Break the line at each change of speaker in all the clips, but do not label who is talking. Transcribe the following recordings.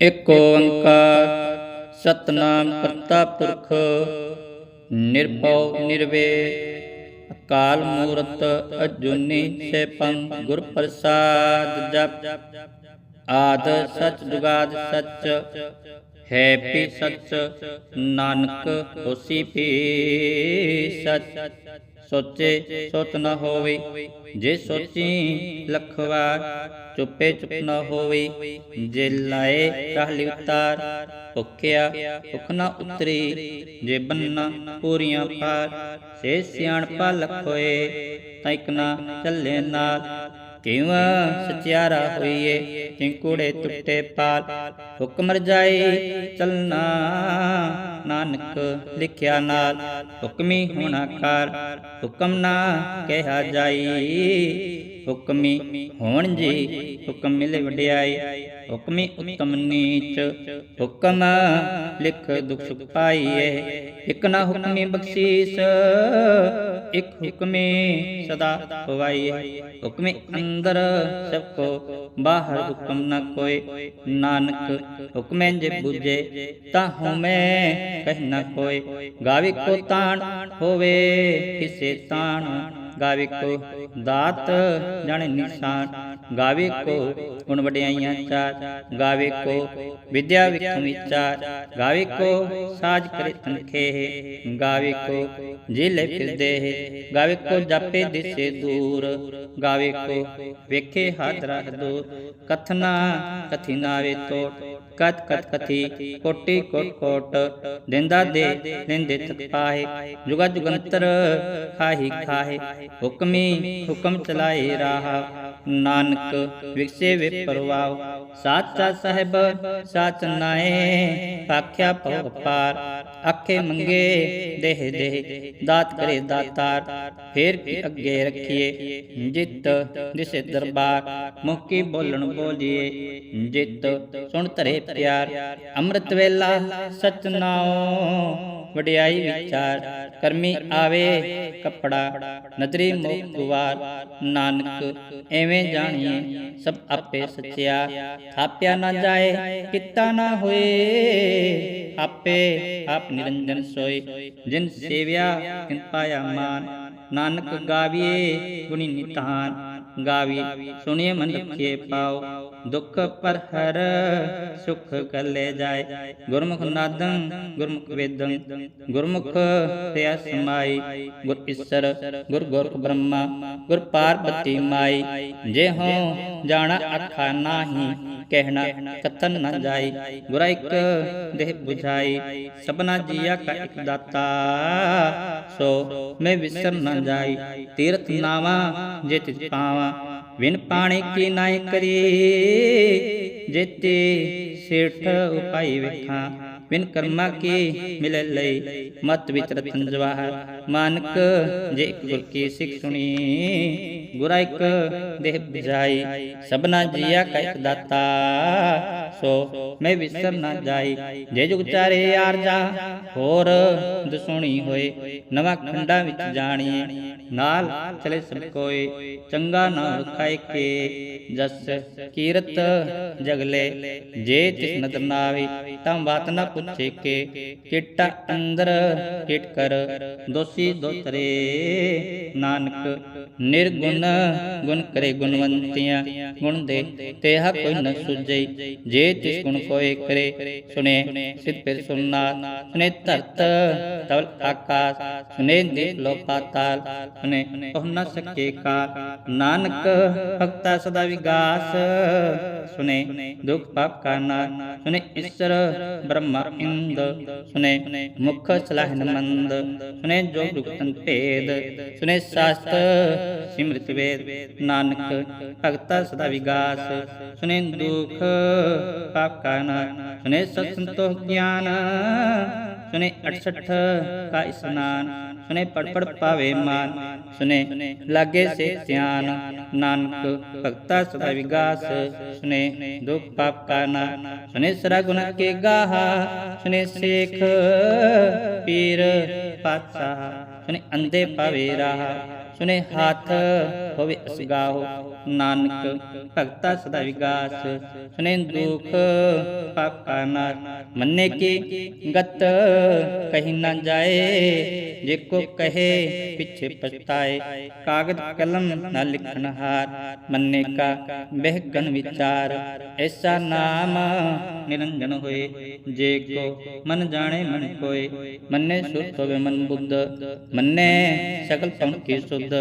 ਇਕ ਓੰਕਾਰ, ਸਤਨਾਮ ਕਰਤਾ ਪੁਰਖ, ਨਿਰਭਉ ਨਿਰਵੈਰ ਅਕਾਲ ਮੂਰਤ ਅਜੂਨੀ ਸੈਭੰ ਗੁਰ ਪ੍ਰਸਾਦ ਜਪ। ਆਦ ਸਚ ਜੁਗਾਦ ਸਚ, ਹੈ ਪੀ ਸਚ, ਨਾਨਕ ਹੋਸੀ ਪੀ ਸਚ। ਸੋਚੇ ਸੋਚ ਨ ਹੋਵੇ। ਜੇ ਸੋਚੀ ਲਖਵਾ ਚੁੱਪੇ ਚੁੱਪ ਨ ਹੋਵੇ। ਜੇ ਲਾਏ ਕਾਹਲੀ ਉਤਾਰ, ਭੁੱਖਿਆ ਭੁੱਖ ਨ ਉਤਰੀ। ਜੇ ਬੰਨਾ ਪੂਰੀਆਂ ਪਾਰ ਸੇ ਸਿਆਣਪਾ ਲਖੋਏ ਤਾਂ ਇਕ ਚੱਲੇ ਨਾਲ। ਕਿਵੇਂ ਸਚਿਆਰਾ ਹੋਈਏ? ਕਿੰਕੂੜੇ ਟੁੱਟੇ ਪਾਲ, ਹੁਕਮ ਰਜਾਈ ਚਲਨਾ ਨਾਨਕ ਲਿਖਿਆ ਨਾਲ, ਹੁਕਮੀ ਹੋਣਾ ਕਰ ਹੁਕਮ ਨਾ ਕਿਹਾ ਜਾਈ। ਹੁਕਮੀ ਹੋਣ ਜੀ, ਹੁਕਮ ਮਿਲੇ ਵਡਿਆਈ। ਹੁਕਮੀ ਉਤਮ ਨੀਚ, ਹੁਕਮ ਲਿਖ ਦੁਖ ਸੁਖ ਪਾਈਏ। ਇਕ ਨਾ ਹੁਕਮੀ ਬਖਸ਼ੀਸ, ਇਕ ਹੁਕਮੇ ਸਦਾ ਹੋਵਾਈਏ ਹੁਕਮੇ ਅੰਦਰ ਸਭ ਕੋ, ਬਾਹਰ ਹੁਕਮ ਨ ਕੋਏ ਨਾਨਕ ਹੁਕਮੇ ਜੇ ਬੁਝੇ, ਤਾਂ ਹਉਮੈ ਕਹਿ ਨਾ ਕੋਏ ਗਾਵੇ ਕੋ ਤਾਣ ਹੋਵੇ, ਕਿਸੇ ਤਾਣ। ਗਾਵੇ ਕੋ ਦਾਤ ਜਾਣੇ ਨਿਸ਼ਾਨ। ਗਾਵੇ ਕੋ ਗੁਣ ਵਡਿਆਈਆਂ ਚਾਰ ਗਾਵੇ ਕੋ ਵਿਦਿਆ ਵਿਖਮ ਵਿਚਾਰ ਗਾਵੇ ਕੋ ਸਾਜ ਕਰੇ ਤਨਖੇ ਗਾਵੇ ਕੋ ਜਿਲੇ ਫਿਰਦੇ ਗਾਵੇ ਕੋ ਜਾਪੇ ਦਿਸੇ ਦੂਰ ਗਾਵੇ ਕੋ ਵੇਖੇ ਹੱਥ ਰੱਖ ਦੂਰ ਕਥਨਾ ਕਥੀ ਨਾਵੇ ਤੋਟ ਕਤ ਕਤ ਕਥੀ ਕੋਟੀ ਕੋਟ ਕੋਟ ਦਿੰਦਾ ਦੇ ਦਿੰਦੇ ਤਤ ਪਾਏ ਜੁਗਾ ਜੁਗੰਤਰ ਖਾਹੀ ਖਾਹੇ ਹੁਕਮੀ ਹੁਕਮ ਚਲਾਏ ਰਾਹ ਨਾਨਕ ਵਿਕਸੇ ਵੇ ਪਰਵਾਉ ਸਾਚਾ ਸਾਹਿਬ ਸਾਚ ਨਾਏ ਆਖਿਆ ਭਉ ਪਾਰ ਆਖੇ ਮੰਗੇ ਦੇਹ ਦੇਹ ਦਾਤ ਕਰੇ ਦਾਤਾਰ ਫੇਰ ਕੀ ਅੱਗੇ ਰੱਖੀਏ। ਜਿਤ ਦਿਸੇ ਦਰਬਾਰ, ਮੁਕੀ ਬੋਲਣ ਬੋਲੀਏ। ਜਿੱਤ ਸੁਣ ਧਰੇ ਪਿਆਰ, ਅੰਮ੍ਰਿਤ ਵੇਲਾ ਸਚ ਵਡਿਆਈ ਵਿਚਾਰ, ਕਰਮੀ ਆਵੇ ਕਪੜਾ, ਨਦਰੀ ਮੁਖ ਗੁਵਾਰ ਨਾਨਕ ਐਵੇਂ ਜਾਣੀਏ, ਸਭ ਆਪੇ ਸਚਿਆ। ਥਾਪਿਆ ਨਾ ਜਾਏ, ਕੀਤਾ ਨਾ ਹੋਏ। ਆਪੇ ਆਪ ਨਿਰੰਜਨ ਸੋਈ ਜਿਨ ਸੇਵਿਆ, ਤਿਨ ਪਾਇਆ ਮਾਨ। ਨਾਨਕ ਗਾਵੀਏ ਗੁਣੀ ਨਿਤਾਨ। ਗਾਵੀ ਸੁਣੀਏ ਮਨ ਰਖੀਏ ਪਾਓ। ਦੁਖ ਪਰ ਹਰ ਸੁਖ ਕਲੇ ਜਾਏ। ਗੁਰਮੁਖ ਨਾਦੰ, ਗੁਰਮੁਖ ਵੇਦੰ, ਗੁਰਮੁਖ ਤੇ ਸਮਾਈ। ਗੁਰ ਈਸਰ ਗੁਰ ਗੋਰਖ ਬ੍ਰਹਮਾ, ਗੁਰ ਪਾਰਬਤੀ ਮਾਈ। ਜੇ ਹੋ ਜਾਣਾ ਅੱਖਾਂ ਨਾਹੀ, ਕਹਿਣਾ ਕਥਨ ਨਾ ਜਾਈ। ਗੁਰਾ ਇੱਕ ਦੇਹ 부ਝਾਈ ਸਭਨਾ ਜੀਆ ਕਾ ਇੱਕ ਦਾਤਾ। ਸੋ ਮੈਂ ਵਿਸਰ ਨਾ ਜਾਈ, ਤੀਰਥ ਨਾਵਾ ਜੇ ਤਿਜ ਪਾਵਾਂ। ਵਿਨ ਪਾਣੀ ਕੀ ਨਾਇ ਕਰੀ ਜੇਤੇ ਸੇਠ ਉਪਾਈ ਵੇਖਾਂ। ਬਿਨ ਕਰਮਾ ਕੀ ਮਿਲੇ ਲਈ? ਮਤ ਵਿਚ ਰਤਨ ਜਵਾਹਰ ਮਾਨਕ, ਜੇ ਇੱਕ ਗੁਰ ਕੀ ਸਿੱਖ ਸੁਣੀ, ਗੁਰਾ ਇੱਕ ਦੇਹ ਬਜਾਈ। ਸਭਨਾ ਜੀਆ ਕਾ ਇੱਕ ਦਾਤਾ, ਸੋ ਮੈਂ ਵਿਸਰ ਨਾ ਜਾਈ। ਜੇ ਜੁਗ ਚਾਰੇ ਯਾਰ ਜਾ, ਹੋਰ ਦਸੁਣੀ ਹੋਏ। ਨਵਾਂ ਖੰਡਾ ਵਿੱਚ ਜਾਣੀਏ ਨਾਲ ਚਲੇ ਸਭ ਕੋਏ। ਚੰਗਾ ਨਾ ਰਖਾਇ ਕੇ ਜਸ ਕੀਰਤ ਜਗਲੇ, ਜੇ ਤਿਸ ਨਦਰ ਨਾ ਆਵੇ ਬਾਤ ਨਾ ਪੁੱਛੇ ਕੇ ਕਿਟਾ ਅੰਦਰ ਕਿਟ ਕਰ ਦੋਸੀ ਦੋਤਰੇ ਨਾਨਕ, ਨਿਰਗੁਣ, ਗੁਣ ਕਰੇ ਗੁਣਵੰਤੀਆਂ, ਗੁਣ ਦੇ ਤੇਹਾ ਕੋਈ ਨ ਸੁਝਈ, ਜੇ ਤਿਸ ਗੁਣ ਕੋਏ ਕਰੇ ਸੁਨੇ ਸਿਧ ਫਿਰ ਸੁਨਨਾ ਸੁਨੇ ਧਰਤ ਤਵਲ ਆਕਾਸ ਸੁਨੇ ਦੇ ਲੋ ਪਾਤਾਲ ਸੁਨੇ ਉਹ ਨ ਸਕੇ ਕਾਲ, ਨਾਨਕ ਭਗਤਾ ਸਦਾ ਵਿਗਾਸ ਸੁਨੇ ਦੁਖ ਪਾਪ ਕਾ ਨਾਸ਼ ਸੁਨੇ ਈਸ਼ਰ ਬ੍ਰਹਮਾ ਇੰਦ। ਸੁਨੇ ਮੁਖ ਸਲਾਹਨ ਮੰਦ ਸੁਨੇ ਜੋ ਦੁਖਤਨ ਭੇਦ। ਸੁਨੇ ਸਾਸਤ ਸਿਮ੍ਰਿਤ ਵੇਦ। ਨਾਨਕ ਭਗਤਾ ਸਦਾ ਵਿਗਾਸ। ਸੁਨੇ ਦੁਖ ਪਾਪ ਕਾ ਨਾਸ਼ ਸੁਨੇ ਸਤ ਸੰਤੋਖ ਗਿਆਨ। ਸੁਨੇ 68 ਕਾ ਸੁਨੇ ਪੜ ਪਾਵੇ ਮਾਨ। ਸੁਨੇ, ਲਾਗੇ ਸੇ ਧਿਆਨ, ਨਾਨਕ, ਭਗਤਾ ਸਦਾ ਵਿਗਾਸ। ਸੁਨੇ, ਦੁਖ ਪਾਪ ਕਾ ਨਾ ਸੁਨੇ ਸਰਾ ਗੁਣ ਕੇ ਗਾਹਾ। ਸੁਨੇ ਸੇਖ ਪੀਰ ਪਾਤਸ਼ਾਹ। ਸੁਨੇ ਅੰਦੇ ਪਾਵੇ ਰਾਹ। ਸੁਨੇ ਹੱਥ ਹੋਵੇ ਅਸਗਾਹੋ ਨਾਨਕ ਭਗਤਾ ਸਦਾ ਵਿਗਾਸ। ਸੁਨੇ ਦੁਖ ਪਾਪਾ ਨਾਰ। ਮੰਨੇ ਕੀ ਗਤ ਕਹੀ ਨਾ ਜਾਏ। ਜੇ ਕੋ ਕਹੇ ਪਿੱਛੇ ਪਛਤਾਏ। ਕਾਗਦ ਕਲਮ ਨਾ ਲਿਖਣ ਹਾਰ। ਮੰਨੇ ਕਾ ਬਹਿ ਵਿਚਾਰ। ਐਸਾ ਨਾਮ ਨਿਰੰਜਨ ਹੋਏ। ਜੇ ਕੋ ਮਨ ਜਾਣੇ ਮਨ ਕੋਏ ਮੰਨੇ ਸੁਤ ਹੋਵੇ ਮਨ ਬੁੱਧ। ਮੰਨੇ ਸਕਲ ਪੰਖ ਸੁਧ।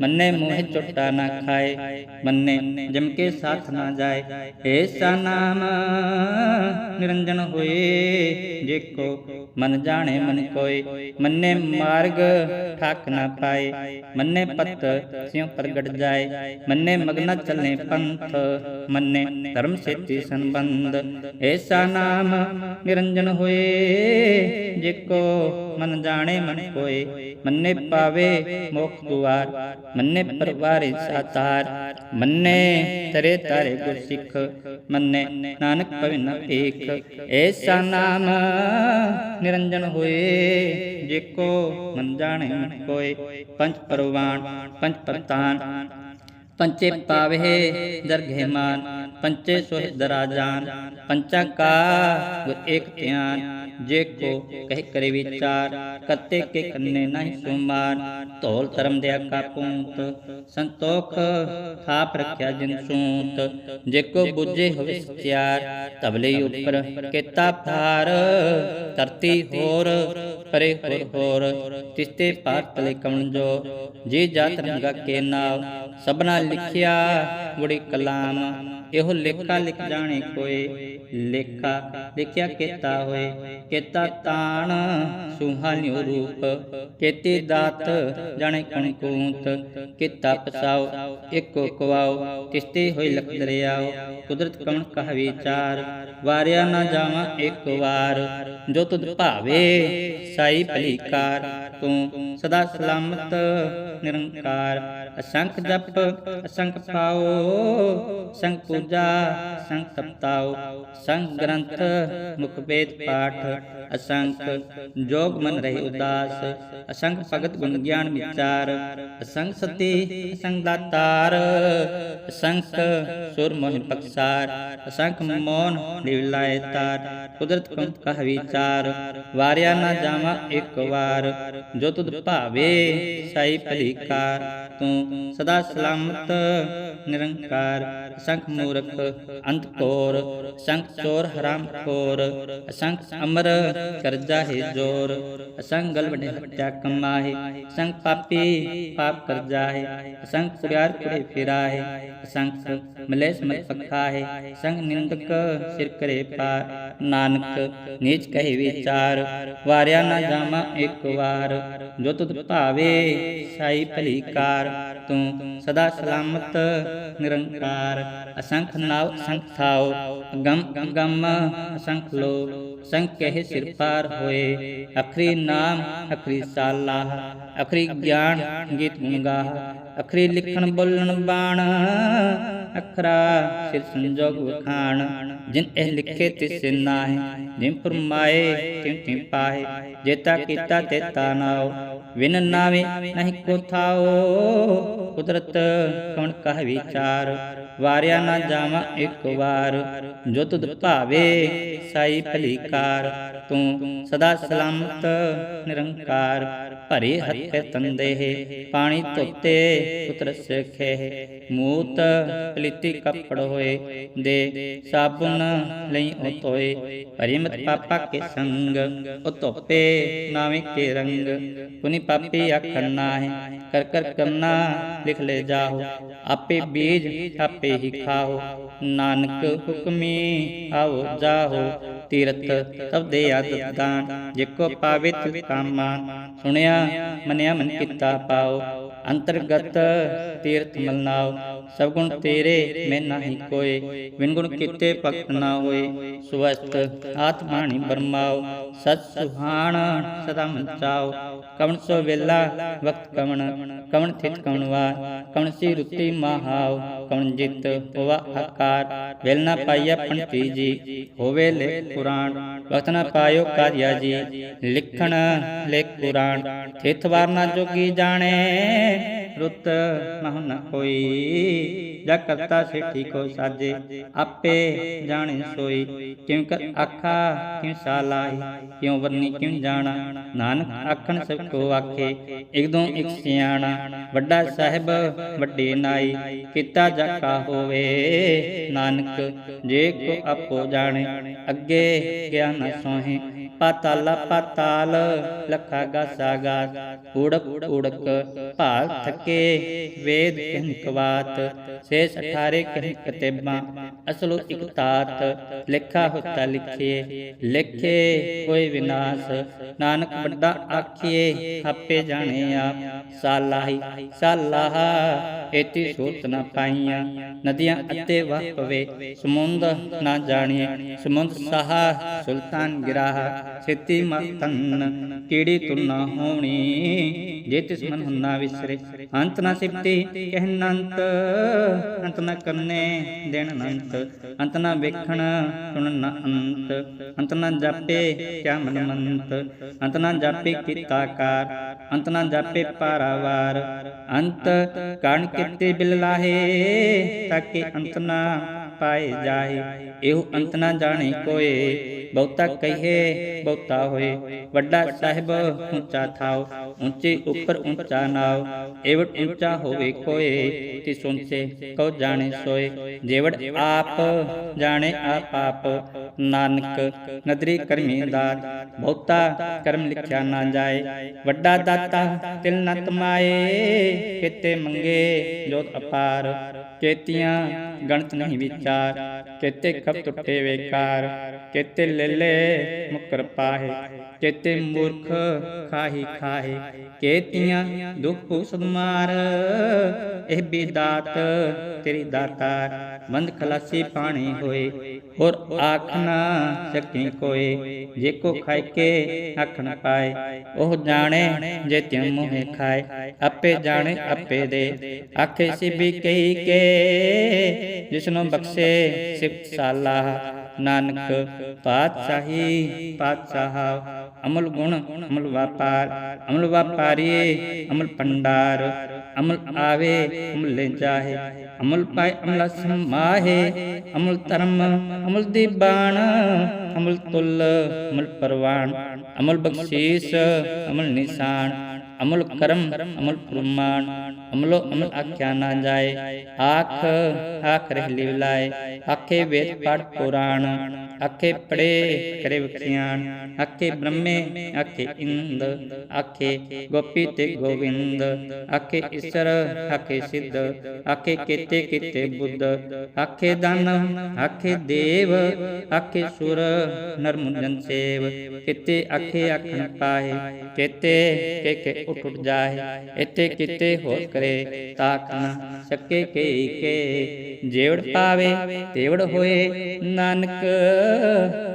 ਮੰਨੇ ਮੋਹਿ ਚੁੱਟਾ ਨਾ ਖਾਏ, ਮੰਨੇ ਜਮ ਕੇ ਸਾਥ ਨਾ ਜਾਏ। ਐਸਾ ਨਾਮ ਨਿਰੰਜਨ ਹੋਏ, ਜੇ ਕੋ ਮਨ ਜਾਣੇ ਮਨ ਕੋਏ, ਮੰਨੇ ਮਾਰਗ ਠਾਕ ਨਾ ਪਾਏ, ਮੰਨੇ ਪਤ ਸਿਉ ਪ੍ਰਗਟ ਜਾਏ, ਮੰਨੇ ਮਗਨਾ ਚੱਲੇ ਪੰਥ, ਮੰਨੇ ਧਰਮ ਸੇਤੀ ਸੰਬੰਧ ਐਸਾ ਨਾਮ ਨਿਰੰਜਨ ਹੋਏ, ਜੇ ਕੋ ਮਨ ਜਾਣੇ ਮਨ ਕੋਏ, ਮੰਨੇ ਪਾਵੇ ਮੋਖ ਦੁਆਰ, ਮੰਨੇ ਪਰਵਾਰੇ ਸਾਤਾਰ, ਮੰਨੇ ਤਰੇ ਤਾਰੇ ਗੁਰ ਸਿੱਖ ਮੰਨੇ ਨਾਨਕ ਪਵਿ ਨ ਏਕ ਐਸਾ ਨਾਮ ਨਿਰੰਜਨ ਹੋਏ। ਜੇ ਕੋ ਮਨ ਜਾਣੇ, ਮਨ ਕੋਏ। ਪੰਜ ਪਰਵਾਨ, ਪੰਜ ਪ੍ਰਤਾਨ। ਪੰਚੇ ਪਾਵੇ ਦਰਘੇ ਪੰਚੇ ਸੋਹਿ ਦਰਾਜਾਨ, ਪੰਚਾ ਕਾ ਗੁਰ ਏਕ ਧਿਆਨ, ਜੇ ਕੋ ਕਹਿ ਕਰੇ ਵਿਚਾਰ ਕਰਤੇ ਕੇ ਕੰਨੇ ਨਹੀਂ ਸੁਮਾਨ, ਧੌਲ ਧਰਮ ਦੇ ਕਾ ਪੂੰਤ, ਸੰਤੋਖ ਥਾਪ ਰੱਖਿਆ ਜਿਨ ਸੂਤ, ਜੇ ਕੋ ਬੁੱਝੇ ਹੋਵੇ ਸਤਿਆਰ ਤਬਲੇ ਉੱਪਰ ਕੀਤਾ ਭਾਰ, ਧਰਤੀ ਹੋਰ, ਪਰੇ ਹੋਰ ਹੋਰ ਤਿਸਤੇ ਪਾਰ ਤਲੇ ਕਮਣ ਜੋ, ਜੀ ਜਾਤ ਰੰਗਾ ਕੇ ਨਾਮ ਸਭਨਾ ਲਿਖਿਆ ਗੁੜੀ ਕਲਾਮ, ਇਹੋ ਲੇਖਾ ਲਿਖ ਜਾਣੇ ਕੋਏ, ਲੇਖਾ ਲਿਖਿਆ ਕੀਤਾ ਹੋਏ, ਕੀਤਾ ਤਾਣ ਸੁਹਾਲਿਓ ਰੂਪ, ਕੀਤੀ ਦਾਤ ਜਾਣੇ ਕਣ ਕੀਤਾ ਪਸਾਓ, ਇੱਕੋ ਕਵਾਓ ਤਿਸਤੇ ਹੋਏ ਲਖ ਦਰਿਆਓ, ਕੁਦਰਤ ਕਮਣ ਕਹ ਵਿਚਾਰ ਵਾਰਿਆ ਨਾ ਜਾਵਾਂ ਇੱਕ ਵਾਰ, ਜੋ ਤੁਧ ਭਾਵੇ, ਸਾਈ ਭਲੀਕਾਰ ਤੂੰ ਸਦਾ ਸਲਾਮਤ ਨਿਰੰਕਾਰ, ਅਸੰਖ ਜਪ ਅਸੰਖ ਪਾਓ ਸੰਖ ਪੂਜਾ ਸੰਖ ਤਪਤਾਓ। ਸੰਖ ਗ੍ਰੰਥ, ਮੁਖ ਵੇਦ ਪਾਠ ਅਸੰਖ ਜੋਗ ਮਨ ਰਹੇ ਉਦਾਸ। ਅਸੰਖ ਭਗਤ ਗੁਣ ਗਿਆਨ ਵਿਚਾਰ। ਅਸੰਖ ਸਤੀ ਅਸੰਖ ਦਾਤਾਰ। ਅਸੰਖ ਸੁਰ ਮੋਹਿ ਪਕਸਾਰ। ਅਸੰਖ ਮੋਨ ਨਿਵਲਾਏ ਤਾਰ। ਕੁਦਰਤ ਕੰਤ ਕਹ ਵਿਚਾਰ। ਵਾਰਿਆ ਨਾ ਜਾਵਾਂ ਇੱਕ ਵਾਰ। ਜੋ ਤੁਧ ਭਾਵੇ, ਸਾਈ ਭਲੀਕਾਰ ਤੂੰ ਸਦਾ ਸਲਾਮਤ ਨਿਰੰਕਾਰ ਅਸੰਖ ਮੂਰਖ ਅੰਤ ਕੋਰ ਅਸੰਖ ਚੋਰ ਹਰਾਮ ਖੋਰ ਅਸੰਖ ਅਮਰ ਕਰਜਾ ਹੈ ਜੋਰ ਅਸੰਖ ਗਲ ਵਡੇ ਹੱਤਿਆ ਕਮਾਹੇ ਅਸੰਖ ਪਾਪੀ ਪਾਪ ਕਰ ਜਾਹੇ ਅਸੰਖ ਕੁੜਿਆਰ ਕੁੜੇ ਫਿਰਾਹੇ ਅਸੰਖ ਮਲੇਸ ਮਤ ਪੱਖਾ ਹੈ ਸੰਗ ਨਿੰਦਕ ਸਿਰ ਕਰੇ ਪਾਰ ਨਾਨਕ ਨੀਚ ਕਹੇ ਵਿਚਾਰ ਵਾਰਿਆ ਨਾ ਜਾਵਾਂ ਇੱਕ ਵਾਰ ਜੋ ਤੁਧ ਭਾਵੇ ਸਾਈ ਭਲੀਕਾਰ ਤੂੰ ਸਦਾ ਸਲਾਮਤ, ਨਿਰੰਕਾਰ। ਅਸੰਖ ਨਾਵ ਅਸੰਖ ਥਾਉ। ਗਮ ਗਮ, ਅਸੰਖ ਲੋ ਸੰਖ ਕਹੇ ਸਿਰ ਪਾਰ ਹੋਏ। ਅਖਰੀ ਨਾਮ, ਅਖਰੀ ਸਾਲਾ। ਅਖਰੀ ਗਿਆਨ, ਗੀਤ ਗੁੰਗਾ ਅਖਰੀ ਲਿਖਣ, ਬੋਲਣ, ਬਾਣ। ਅਖਰਾ ਸਿਰ ਸੰਜੋਗ ਵਖਾਣ, ਜਿਨ ਇਹ ਲਿਖੇ ਤਿਸ ਨਾਹੀ, ਜਿਨ ਫਰਮਾਏ ਤਿਨ ਤਿਨ ਪਾਏ ਜੇਤਾ ਕੀਤਾ ਤੇਤਾ ਨਾਉ ਵਿਨ ਨਾਵੇ, ਨਹੀਂ ਕੋ ਥਾਓ। ਕੁਦਰਤ ਕਣ ਕਹ ਵਿਚਾਰ, ਵਾਰਿਆ ਨਾ ਜਾਵਾਂ ਇੱਕ ਵਾਰ। ਜੋ ਤੁਧ ਭਾਵੇ, ਸਾਈ ਭਲੀਕਾਰ ਤੂੰ ਸਦਾ ਸਲਾਮਤ, ਨਿਰੰਕਾਰ। ਭਰੇ ਹੱਥੇ ਤੰਦੇ ਪਾਣੀ ਧੋਤੇ ਪੁੱਤਰ ਸਖੇ ਮੂਤ ਪਲੀਤੀ ਕੱਪੜ ਹੋਏ, ਦੇ ਸਾਬੁਨ ਲਈ ਉਹ ਧੋਏ। ਪਰਿਮਤ ਪਾਪਾ ਕੇ ਸੰਗ, ਉਹ ਨਾਵੇਂ ਕੇ ਰੰਗ। ਕੁਨੀ ਪਾਪੀ ਆਖਣਾ ਹੈ, ਕਰ ਕਰ ਕਰਨਾ ਲਿਖ ਲੈ ਜਾਓ ਆਪੇ ਬੀਜ ਆਪੇ ਹੀ ਖਾਓ ਨਾਨਕ ਹੁਕਮੀ ਆਓ ਜਾਓ ਤੀਰਥ ਸਭ ਦੇ ਆਦਤ ਦਾਨ। ਜਿਕੋ ਪਾਵੇ ਤਿਸ ਕਾਮਾ ਸੁਣਿਆ, ਮੰਨਿਆ, ਮਨ ਕੀਤਾ ਪਾਓ। ਅੰਤਰਗਤ ਤੀਰਥ ਮਲਨਾਓ ਸਭ ਗੁਣ ਤੇਰੇ ਮੈਂ ਨਹੀਂ ਕੋਏ ਵਿਨ ਗੁਣ ਕੀਤੇ ਭਗਤ ਨਾ ਹੋਏ, ਸੁਵਸਤ ਆਤਮਾਣੀ ਬਰਮਾਓ ਸਤ ਸੁਹਾਣ ਸਦਾ ਮਨ ਕਵਣ ਸੋ ਵੇਲਾ ਵਕਤ ਕਵਣ ਕਵਣ ਥਿਤ ਕਵਣ ਕਵਣ ਸੀ ਰੁੱਤੀ ਮਹਾਉ, ਕਵਣ ਜਿਤ ਹੋਵਾ ਆਕਾਰ, ਵੇਲ ਨਾ ਪਾਈਆ ਪੰਤੀ ਜੀ, ਹੋਵੇ ਲੈ ਪੁਰਾਣ, ਵਕਤ ਨਾ ਪਾਇਓ ਕਾਰਿਆ ਜੀ, ਲਿਖਣ ਲੇਖ ਪੁਰਾਣ, ਥਿਤ ਵਾਰਨਾ ਜੋਗੀ ਜਾਣੇ है ਰੁੱਤ ਮਹ ਨ ਹੋਈ। ਜਾ ਕਰਤਾ ਸੇਠੀ ਕੋ ਸਾਜੇ, ਆਪੇ ਜਾਣੇ ਸੋਈ। ਕਿਉ ਕਰ ਆਖਾ, ਕਿਉ ਸਾਲਾਈ ਕਿਉ ਵਰਨੀ, ਕਿਉ ਜਾਣਾ? ਨਾਨਕ ਆਖਣ ਸਭ ਕੋ ਆਖੇ ਇਕ ਦੋ ਸਿਆਣਾ। ਵੱਡਾ ਸਾਹਿਬ, ਵੱਡੇ ਨਾਈ, ਕੀਤਾ ਜਾਕਾ ਹੋਵੇ। ਨਾਨਕ, ਜੇ ਕੋ ਆਪੋ ਜਾਣੇ, ਅੱਗੇ ਗਿਆ ਗਿਆਨ ਸੋਹੇ। ਪਾਤਾਲਾ ਪਾਤਾਲ, ਲਖਾ ਗਾਸਾ ਗਾਸ। ਉੜਕ ਉੜਕ ਭਾਲ ਥਕੇ ਵੇਦ ਕਹਿਨਕਵਾਤ ਸੇ ਸਠਾਰੇ ਕਹਿ ਕਤੇਬਾਂ ਅਸਲੋ ਇਕ ਤਾਤ, ਲਿਖਾ ਹੁਤਾ ਲਿਖੇ ਲਿਖੇ ਕੋਈ ਵਿਨਾਸ਼, ਨਾਨਕ ਵੱਡਾ ਆਖੀਏ, ਆਪੇ ਜਾਣੇ ਆਪ, ਸਾਲਾਹੀ, ਸਾਲਾਹ, ਏਤੀ ਸੋਤ ਨਾ ਪਾਈਆਂ, ਨਦੀਆਂ ਅੱਤੇ ਵਹ ਪਵੇ ਸਮੁੰਦ ਨਾ ਜਾਣੀਏ ਸਮੁੰਦ ਸਾਹਾ, ਸੁਲਤਾਨ ਗਿਰਾਹ, ਛੇਤੀ ਮਤਨ ਕੀੜੀ ਤੁਲਨਾ ਹੋਣੀ, ਜੇ ਤਿਸ ਮਨ ਹੁੰਨਾ ਵਿਸਰੇ ਅੰਤ ਨਾ ਸਿਪਤੀ ਕਹਿਨੰਤ ਅੰਤ ਨਾ ਕਰਨੇ ਦੇਣ ਅਨੰਤ ਅੰਤ ਨਾ ਵੇਖਣ ਸੁਣਨ ਨਾ ਅੰਤ ਅੰਤ ਨਾ ਜਾਪੇ ਕਿਆ ਮਨ ਮੰਤ ਅੰਤ ਨਾ ਜਾਪੇ ਕੀਤਾਕਾਰ ਅੰਤ ਨਾ ਜਾਪੇ ਪਾਰਾਵਾਰ, ਅੰਤ ਕਾਣ ਕਿਤੇ ਬਿਲ ਲਾਹੇ ਤਾਕੇ ਅੰਤ ਨਾ ਪਾਏ ਜਾਏ ਇਹੋ ਅੰਤ ਨਾ ਜਾਣੇ ਕੋਏ ਬਹੁਤਾ ਕਹੀਏ, ਬਹੁਤਾ ਹੋਏ। ਵੱਡਾ ਸਾਹਿਬ ਉੱਚਾ ਥਾਓ, ਉੱਚੇ ਉੱਪਰ ਉੱਚਾ ਨਾਉ ਏਵਟ ਉੱਚਾ ਹੋਵੇ ਕੋਏ ਤੇ ਸੁਣਸੇ ਕਉ ਜਾਣੇ ਸੋਏ। ਜੇਵੜ ਆਪ, ਜਾਣੇ ਆਪ ਆਪ। ਨਾਨਕ ਨਦਰੀ ਕਰਮੀ ਦਾਤ। ਬਹੁਤਾ ਕਰਮ ਲਿਖਿਆ ਨਾ ਜਾਏ। ਵੱਡਾ ਦਾਤਾ ਤਿਲ ਨ ਤਮਾਏ, ਕਿਤੇ ਮੰਗੇ ਜੋਤ ਅਪਾਰ। ਕੇਤੀਆਂ ਗਣਤ ਨਹੀਂ ਵਿਚਾਰ, ਕੇਤੇ ਖਪ ਟੁੱਟੇ ਵੇਕਾਰ ਕੇਤੇ ਲੈਲੇ ਮੁਕਰ ਪਾਹੇ ਕੇਤੇ ਮੂਰਖ ਖਾਹੀ ਖਾਹੇ ਕੇਤੀਆਂ ਦੁਖ ਸਦਮਾਰ ਇਹ ਬੇਦਾਤ ਤੇਰੀ ਦਾਤਾਰ ਬੰਦ ਖਲਾਸੀ ਪਾਣੀ ਹੋਏ ਹੋਰ ਆਖਣਾ ਸਕੀ ਕੋਏ ਜੇ ਕੋ ਖਾਇ ਕੇ ਆਖਣ ਪਾਏ ਉਹ ਜਾਣੇ ਜੇ ਤਿਉ ਮੋਹਿ ਖਾਏ ਆਪੇ ਜਾਣੇ ਆਪੇ ਦੇ ਆਖੇ ਸਿਬੀ ਕਹੀ ਕੇ ਜਿਸਨੂੰ ਬਖਸ਼ੇ ਸਿਫਤ ਸਾਲਾ ਨਾਨਕ ਪਾਤਸ਼ਾਹੀ, ਪਾਤਸ਼ਾਹ, ਅਮਲ ਗੁਣ, ਅਮਲ ਵਪਾਰ, ਅਮਲ ਵਪਾਰੀਏ ਅਮਲ ਪੰਡਾਰ ਅਮਲ ਆਵੇ, ਅਮਲ ਲੈ ਜਾਹੇ, ਅਮਲ ਪਾਏ, ਅਮਲ ਸਮਾਹੇ ਅਮਲ ਧਰਮ, ਅਮਲ ਦੀ ਅਮਲ ਤੁਲ, ਅਮਲ ਪਰਵਾਨ ਅਮਲ ਬਖਸ਼ੀਸ, ਅਮਲ ਨਿਸ਼ਾਨ ਅਮਲ ਕਰਮ, ਅਮਲ ਪ੍ਰਮਾਣ, ਅਮਲੋ ਅਮਲ ਆਖਿਆ ਨਾ ਜਾਏ। ਆਖ ਆਖ ਰਹਿ ਲਿਵਲਾਏ ਆਖੇ ਵੇਦ ਪੜ ਪੁਰਾਣ, ਆਖੇ ਪੜੇ ਕਰੇ ਵਿਖਿਆਨ ਆਖੇ ਬ੍ਰਹਮੇ, ਆਖੇ ਇੰਦ, ਆਖੇ ਗੋਪੀ ਤੇ ਗੋਵਿੰਦ। ਆਖੇ ਈਸ਼ਰ, ਆਖੇ ਸਿੱਧ, ਆਖੇ ਕੀਤੇ ਕੀਤੇ ਬੁੱਧ। ਆਖੇ ਦਨ ਆਖੇ ਦੇਵ, ਆਖੇ ਸੁਰ ਨਰ ਸੇਵ। ਕਿਤੇ ਆਖੇ ਆਖਣ ਪਾਏ, ਕਿਤੇ ਕੇ ਕੇ ਉਠ ਉਠ ਜਾਏ ਇਤੇ ਕਿਤੇ ਹੋਰ ਕਰੇ ਤਾਕ ਨਾ ਸਕੇ ਕੇ ਕੇ। ਜੇਵੜ ਪਾਵੇ, ਤੇਵੜ ਹੋਏ, ਨਾਨਕ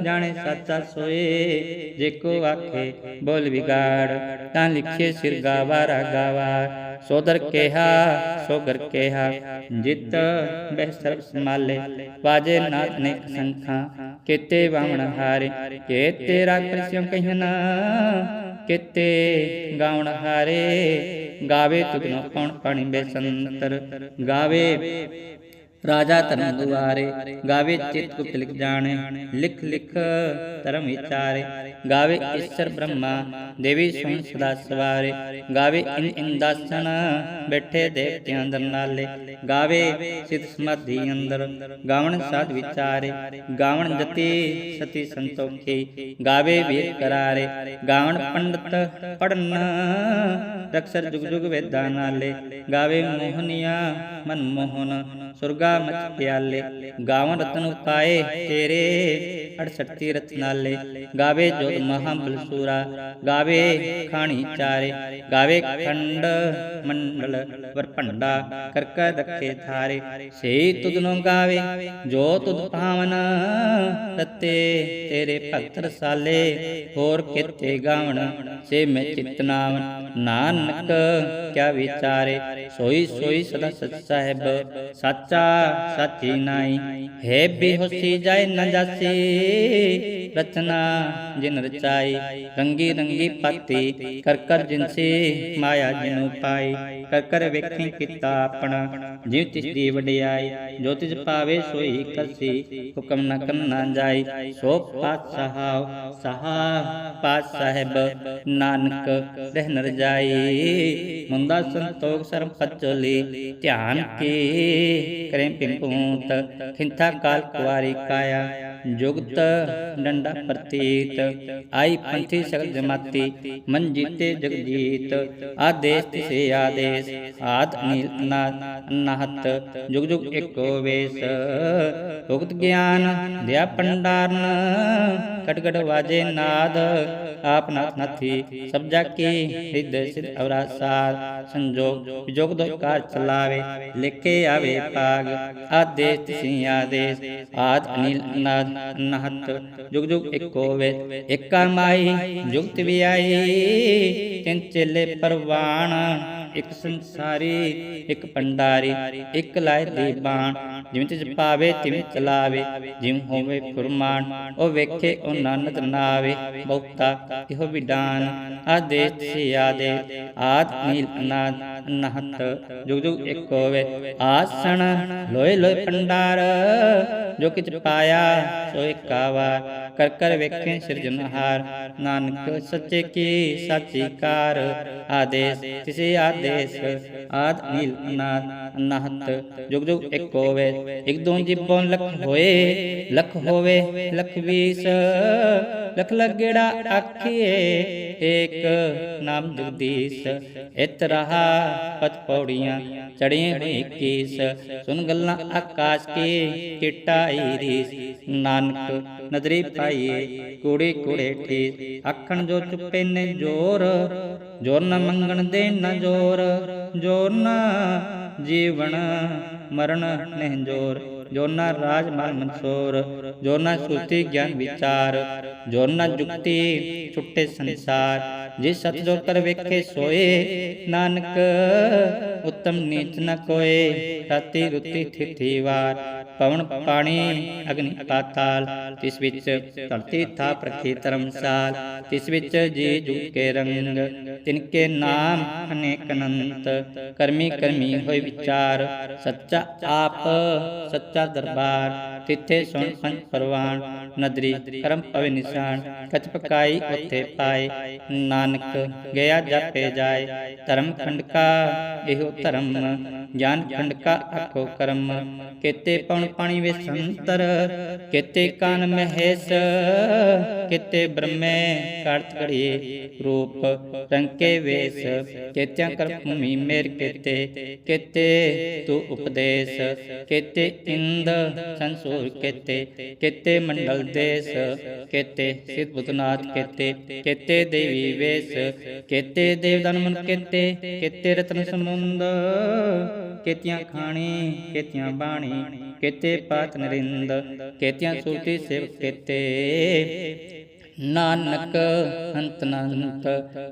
ਜਾਣੇ ਸੱਚਾ ਸੋਏ। ਜੇ ਕੋ ਆਖੇ, ਬੋਲ ਵਿਗਾੜ, ਤਾਂ ਲਿਖੇ ਸਿਰ ਗਾਵਾ ਰਾਗਾਵਾ ਸੋਦਰ ਕੇਹਾ, ਸੋਗਰ ਕੇਹਾ, ਜਿਤ ਬਹਿ ਸਰਬ ਸਮਾਲੇ ਵਾਜੇ ਨਾਥ ਨੇ ਸੰਖਾਂ, ਕਿਤੇ ਵਾਮਣ ਹਾਰੇ। ਕੇ ਤੇਰਾ ਕ੍ਰਿਸ਼ਨ ਕਹਿਣਾ ਕਿਤੇ ਗਾਉਣ ਹਾਰੇ ਗਾਵੇ ਤੁਧਨੋ ਕੌਣ ਪਾਣੀ ਬੇਸੰਤਰ ਗਾਵੇ ਰਾਜਾ ਧਰਮ ਦੁਆਰੇ, ਗਾਵੇ ਚਿਤ ਗੁਪਤ ਲਿਖ ਜਾਣੇ, ਲਿਖ ਲਿਖ ਧਰਮ ਵਿਚਾਰੇ। ਗਾਵੇ ਈਸ਼ਰ ਬ੍ਰਹਮਾ, ਦੇਵੀ ਸੁਣ ਸਦਾ ਸਵਾਰੇ। ਗਾਵੇ ਇਨ ਇੰਦਾਸਨ ਬੈਠੇ ਦੇਵਤਿਆਂ ਅੰਦਰ ਨਾਲੇ। ਗਾਵੇ ਸਿਧ ਸਮਾਧੀ ਅੰਦਰ, ਗਾਵਣ ਸਾਧ ਵਿਚਾਰੇ। ਗਾਵਣ ਜਤੀ ਸਤੀ ਸੰਤੋਖੀ, ਗਾਵੇ ਵੀਰ ਕਰਾਰੇ। ਗਾਵਣ ਪੰਡਤ ਪੜਨ ਰਕਸਰ ਜੁਗ ਜੁਗ ਵੇਦਾਂ ਨਾਲੇ। ਗਾਵੇ ਮੋਹਨੀਆ ਮਨ ਮੋਹਨ, ਸੁਰਗਾ ਮਚ ਪਿਆਲੇ ਗਾਵਨ ਰਤਨ ਉਪਾਏ ਤੇਰੇ। 68 ਤੀਰਥ ਨਾਲੇ, ਗਾਵੇ ਜੋਤ ਮਹਾਬਲ ਸੂਰਾ ਗਾਵੇ ਖਾਣੀ ਚਾਰੇ, ਗਾਵੇ ਖੰਡ ਮੰਡਲ ਵਰਪੰਡਾ ਕਰਕਾ ਦਖੇ ਥਾਰੇ, ਸੇਈ ਤੁਧਨੋਂ ਗਾਵੇ, ਜੋ ਤੁਧ ਭਾਵਨ ਰਤੇ ਤੇਰੇ ਭਗਤ ਰਸਾਲੇ, ਹੋਰ ਕਿਤੇ ਗਾਵਣ, ਸੇ ਮੈਂ ਚਿਤਨਾਵ ਨਾਨਕ ਕਿਆ ਵਿਚਾਰੇ, ਸੋਈ ਸੋਈ ਸਦਾ ਸਚ ਸਾਹਿਬ, ਸਾਚਾ ਸਾਚੀ ਨਾਈ, ਹੈ ਬੇਹੋਸੀ ਜਾਏ ਨ ਜਾਸੀ। ਰਚਨਾ, ਜਿਨ ਰਚਾਈ, ਰੰਗੀ ਰੰਗੀ ਪਾਤੀ, ਕਰ ਕਰ ਜਿਨਸੇ ਮਾਇਆ ਜਿਨੂ ਪਾਈ, ਕਰ ਕਰ ਵੇਖੀ ਕੀਤਾ ਆਪਣਾ ਜਿਵ ਤਿਸ ਦੀ ਵਡਿਆਈ, ਜੋ ਤਿਸ ਪਾਵੇ ਸੋਈ ਕਰਸੀ, ਹੁਕਮ ਨ ਕਰਨਾ ਜਾਈ, ਸੋ ਪਾਤਸ਼ਾਹ, ਸਹਾ ਪਾਤ ਸਾਹਿਬ ਨਾਨਕ ਰਹਿ ਨਰ ਜਾਈ ਮੁੰਦਾ ਸੰਤੋਖ ਸਰਮ ਪਚਲੀ, ਧਿਆਨ ਕੀ, ਕਰੇ ਪਿੰਪੂਤ ਖਿੰਥਾ ਕਾਲ ਕੁਵਾਰੀ ਕਾਇਆ ਜੁਗਤ ਡੰਡਾ ਪ੍ਰਤੀਤ ਆਈ ਪੰਥੀ ਸਗਲ ਜਮਾਤੀ ਮਨ ਜੀਤੇ ਜਗ ਜੀਤ ਆਦੇਸ਼ ਤਿਸੇ ਆਦੇਸ਼ ਆਦ ਨੀਲ ਅਨਾਦ ਅਨਾਹਤ ਜੁਗ ਜੁਗ ਏਕੋ ਵੇਸ ਭੁਗਤ ਗਿਆਨ ਦਿਆ ਪੰਡਾਰਨ ਕਟਕਟ ਵਾਜੇ ਨਾਦ ਆਪ ਨਾਥ ਨਾਥੀ ਸਭ ਜਾ ਕੀ ਹਿਰਦੈ ਸਿਧ ਅਵਰਾ ਸਾਧ ਸੰਜੋਗ ਵਿਜੋਗ ਦੋ ਕਾਰ ਚਲਾਵੇ ਲਿਖੇ ਆਵੇ ਪਾਗ ਆਦੇਸ਼ ਤਿਸੀ ਆਦੇਸ਼ ਜੁਗ ਜੁਗ ਏਕੋ ਵੇ ਏਕਾ ਮਾਈ ਜੁਗਤ ਵੀ ਤਿੰਨ ਚੇਲੇ ਪਰਵਾਣ, ਇੱਕ ਸੰਸਾਰੀ, ਇੱਕ ਪੰਡਾਰੀ, ਇੱਕ ਲਾਇ ਦੀ ਜਿਵੇਂ ਤਿਸ ਪਾਵੇ, ਤਿਵੇਂ ਚਲਾਵੇ ਜਿਵੇਂ ਹੋਵੇ ਫੁਰਮਾਨ, ਉਹ ਵੇਖੇ, ਉਹ ਨਾਨਕ ਨਾਵੇ। ਬਹੁਤਾ ਇਹੋ ਵਿਡਾਨ ਆਦੇਸ਼ ਸੇ ਆਦੇ। ਆਦ ਨੀਲ ਅਨਾਦ ਅਨਹਤ ਜੁਗ ਜੁਗ ਇੱਕ ਹੋਵੇ ਆਸਣ, ਲੋਏ ਲੋਏ ਪੰਡਾਰ ਜੋ ਕਿਛ ਪਾਇਆ ਸੋ ਇਕਾਵਾ ਕਰ ਕਰ ਵੇਖੇ ਸਿਰਜਨਹਾਰ ਨਾਨਕ ਸੱਚੇ ਕੀ ਸਾਚੀ ਕਾਰ। ਆਦੇਸ਼ ਤਿਸੇ ਆਦੇਸ਼। ਆਦ ਨੀਲ ਅਨਾਦ ਅਨਹਤ। ਜੁਗ ਜੁਗ ਇੱਕ ਹੋਵੇ, ਇੱਕ ਦੋ ਜਿਬੋਂ ਲੱਖ ਹੋਏ। ਲੱਖ ਹੋਵੇ, ਲੱਖ ਵੀਸ। ਲਖ ਲਗੜਾ ਆਖੀਏ, ਏਕ ਨਾਮ ਜਗਦੀਸ਼। ਇਤ ਰਹਾ ਪਤ ਪੌੜੀਆਂ ਚੜੀਆਂ ਹੋਈ ਕੀਸ। ਸੁਨ ਗੱਲਾਂ ਆਕਾਸ਼ ਕੀ ਕਿਟਾਈ ਰੀਸ ਨਾਨਕ ਨਦਰੀ ਪਾਈਏ ਕੂੜੇ ਕੂੜੇ ਠੀਸ ਆਖਣ ਜੋ ਚੁੱਪੇ ਨੇ ਜੋਰ ਜੋਰ ਨ ਮੰਗਣ ਦੇ ਨ ਜੋਰ ਜੋਰ ਨ ਜੀਵਨ ਮਰਨ ਨਹਿ ਜੋਰ। ਜੋ ਨਾ ਰਾਜ ਮਨ ਮਨਸੂਰ ਜੋ ਨਾ ਸੁਰਤੀ ਗਿਆਨ ਵਿਚਾਰ ਜੋ ਨਾ ਜੁਗਤੀ ਛੁੱਟੇ ਸੰਸਾਰ। ਜੇ ਸਤ ਜੋ ਕਰ ਵੇਖੇ ਸੋਏ, ਨਾਨਕ, ਉਤਮ ਨੀਚ ਨ ਕੋਏ। ਰਾਤੀ ਰੁੱਤੀ ਥਿਥੀ ਵਾਰ, ਪਵਨ ਪਾਣੀ ਅਗਨੀ ਪਾਤਾਲ। ਤਿਸ ਵਿੱਚ ਧਰਤੀ ਥਾ ਪ੍ਰਖੀ ਧਰਮਸਾਲ। ਤਿਸ ਵਿੱਚ ਜੀ ਜੁਗ ਕੇ ਰੰਗ ਤਿਨਕੇ ਨਾਮ ਅਨੇਕ ਅਨੰਤ। ਕਰਮੀ ਕਰਮੀ ਹੋਏ ਵਿਚਾਰ, ਸੱਚਾ ਆਪ, ਸੱਚਾ ਦਰਬਾਰ। ਤਿੱਥੇ ਸੁਣ ਪੰਜ ਪਰਵਾਨ, ਨਦਰੀ ਕਰਮ ਪਵੇ ਨਿਸ਼ਾਨ ਕਚ ਪਕਾਈ ਉਥੇ ਪਾਏ। ਨਾਨਕ ਗਿਆ ਜਾਪੇ ਜਾਏ, ਧਰਮ ਖੰਡ ਕਾ ਇਹੋ ਧਰਮ, ਗਿਆਨ ਖੰਡ ਕਾ ਆਖੋ ਕਰਮ। ਕਿਤੇ ਪਉਣ ਪਾਣੀ ਵੇ ਸੰਤਰ, ਕਿਤੇ ਕਾਨ ਮਹੇਸ਼, ਕਿਤੇ ਬ੍ਰਹਮੇ ਕਾਰਤ ਘੜੀਏ ਰੂਪ, ਰੰਕੇ ਵੇਸ, ਕਿਤਿਆਂ ਕਰ ਭੂਮੀ ਮੇਰ ਕਿਤੇ ਕਿਤੇ ਤੂੰ ਉਪਦੇਸ਼, ਕਿਤੇ ਇੰਦ ਸੰਸੂਰ ਕਿਤੇ ਕਿਤੇ ਮੰਡਲ ਦੇਸ, ਕਿਤੇ ਸਿਧ ਬੁੱਧਨਾਥ ਕਿਤੇ ਕਿਤੇ ਦੇਵੀ ਵੇਸ ਕਿਤੇ ਦੇਵਦਾਨ ਮਨ ਕਿਤੇ ਕਿਤੇ ਰਤਨ ਸਮੁੰਦ। ਕਿਤਿਆਂ ਖਾਣੀ, ਕਿਤਿਆਂ ਬਾਣੀ, ਕਿਤੇ ਪਾਤ ਨਰਿੰਦ। ਕਿਤਿਆਂ ਸੂਟੀ ਸਿਵ ਕਿਤੇ। ਨਾਨਕ ਅੰਤ ਅਨੰਤ,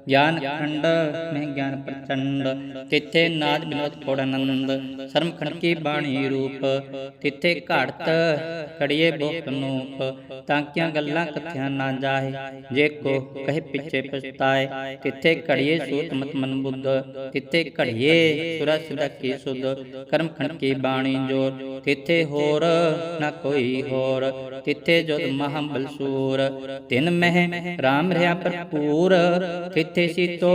ਗਿਆਨ ਖੰਡ, ਮੈਂ ਗਿਆਨ ਪ੍ਰਚੰਡ, ਤਿੱਥੇ ਨਾਦ ਬਿਨੋਦ ਕੋੜਨੰਦ ਸਰਮ ਖੰਡ ਕੀ ਬਾਣੀ ਰੂਪ, ਤਿੱਥੇ ਘੜਤ ਕੜੀਏ ਬੋਕ ਨੂਪ ਤਾਂਕਿਆਂ ਗੱਲਾਂ ਕਥਿਆਂ ਨਾ ਜਾਏ ਜੇ ਕੋ ਕਹੇ ਪਿੱਛੇ ਪਛਤਾਏ, ਤਿੱਥੇ ਘੜੀਏ ਸੂਤ ਮਤ ਮਨ ਬੁੱਧ, ਤਿੱਥੇ ਘੜੀਏ ਸੁਰਾ ਸੁਦਾ ਕੀ ਸੁਧ ਕਰਮ ਖੰਡ ਕੀ ਬਾਣੀ ਜੋਰ, ਤਿੱਥੇ ਹੋਰ ਨਾ ਕੋਈ ਹੋਰ, ਤਿੱਥੇ ਜੋਤ ਮਹਾਬਲ ਤਿੰਨ ਤਿਨ ਮਹਿ RAM ਰਿਆ ਭਰਪੂਰ। ਤਿੱਥੇ ਸੀਤੋ?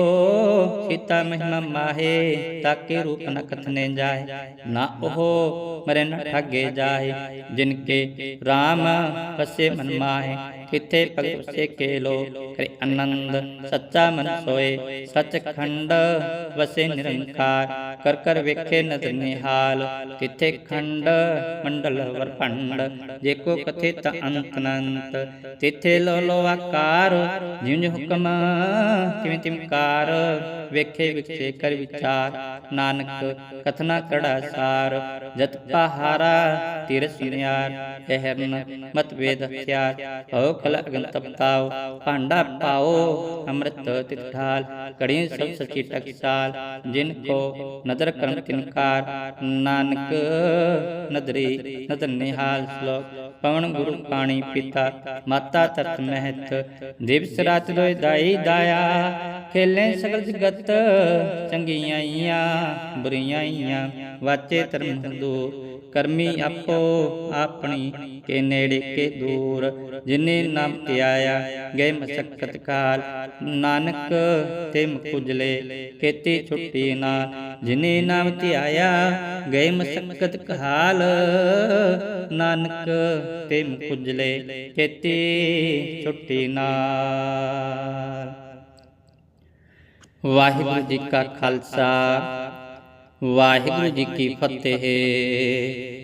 ਸੀਤਾ ਮਹਿਮਾ ਮਾਹੇ, ਤਾਕੇ ਰੂਪ ਨ ਕਥਨੇ ਜਾਏ। ਨਾ ਉਹ ਮਰੇ ਨ ਠਾਗੇ ਜਾਏ, ਜਿਨ ਕੇ RAM ਵਸੇ ਮਨ ਮਾਹੇ। ਤਿੱਥੇ ਭਗਤ ਸੇ ਕੇਲੋ, ਕਰੇ ਆਨੰਦ, ਸੱਚਾ ਮਨ ਸੋਏ, ਸਚਖੰਡ ਵਸੇ ਨਿਰੰਕਾਰ, ਕਰ ਕਰ ਵੇਖੇ ਨਦਰ ਨਿਹਾਲ ਤਿੱਥੇ ਖੰਡ ਮੰਡਲ ਵਰਪੰਡ ਜੇ ਕੋ ਕਥੇ ਤ ਅੰਤ ਅਨੰਤ ਤਿੱਥੇ ਲੋ ਲੋ ਆਕਾਰ, ਜਿਉ ਜਿਉ ਹੁਕਮ ਤਿਵੇਂ ਤਿਮਕਾਰ ਵੇਖੇ ਵਿਖੇ ਕਰ ਵਿਚਾਰ, ਨਾਨਕ ਕਥਨਾ ਕੜਾ ਸਾਰ, ਜਤ ਪਹਾਰਾ ਤਿਰ ਸੁਨਿਆਰ ehਰਨ ਮਤ ਹਥਿਆਰ ਹੋ ਕਲ ਅਗਨ ਤਪਤਾਓ ਭਾਂਡਾ ਪਾਓ, ਅੰਮ੍ਰਿਤ ਤਿਤ ਕੜੀ ਸਭ ਸਚੀ ਟਕਸਾਲ, ਜਿਨ ਕੋ ਨਦਰ ਕਰਮ ਤਿਨਕਾਰ ਨਾਨਕ ਨਦਰੀ, ਨਦਰ ਨਿਹਾਲ, ਸ਼ਲੋਕ ਪਵਨ ਗੁਰੂ ਪਾਣੀ ਪਿਤਾ, ਮਾਤਾ ਤਤ ਮਹਿਤ, ਦਿਵਸ ਰਾਤ ਦੋਇ ਦਾਈ ਦਾਇਆ। ਖੇਲੇ ਸਗਲ ਜਗਤ, ਚੰਗੀਆਂ ਬੁਰੀਆਂ ਵਾਚੇ ਧਰਮ ਦੂਰ। ਕਰਮੀ ਆਪੋ ਆਪਣੀ, ਕੇ ਨੇੜੇ ਕੇ ਦੂਰ। ਜਿਨੇ ਨਾਮ ਧਿਆਇਆ, ਗਏ ਮਸਕਤ ਕਾਲ। ਨਾਨਕ ਤੇ ਮੁਕੁਜਲੇ ਕੀਤੀ ਛੁੱਟੀ ਨਾ। ਜਿਨੇ ਨਾਮ ਧਿਆਇਆ, ਗਏ ਮਸਕਤ ਕਾਲ ਨਾਨਕ ਤੇ ਮੁਕੁਜਲੇ ਕੀਤੀ ਛੁੱਟੀ ਨਾਲ। ਵਾਹਿਗੁਰੂ ਜੀ ਕਾ ਖਾਲਸਾ ਵਾਹਿਗੁਰੂ ਜੀ ਕੀ ਫਤਿਹ।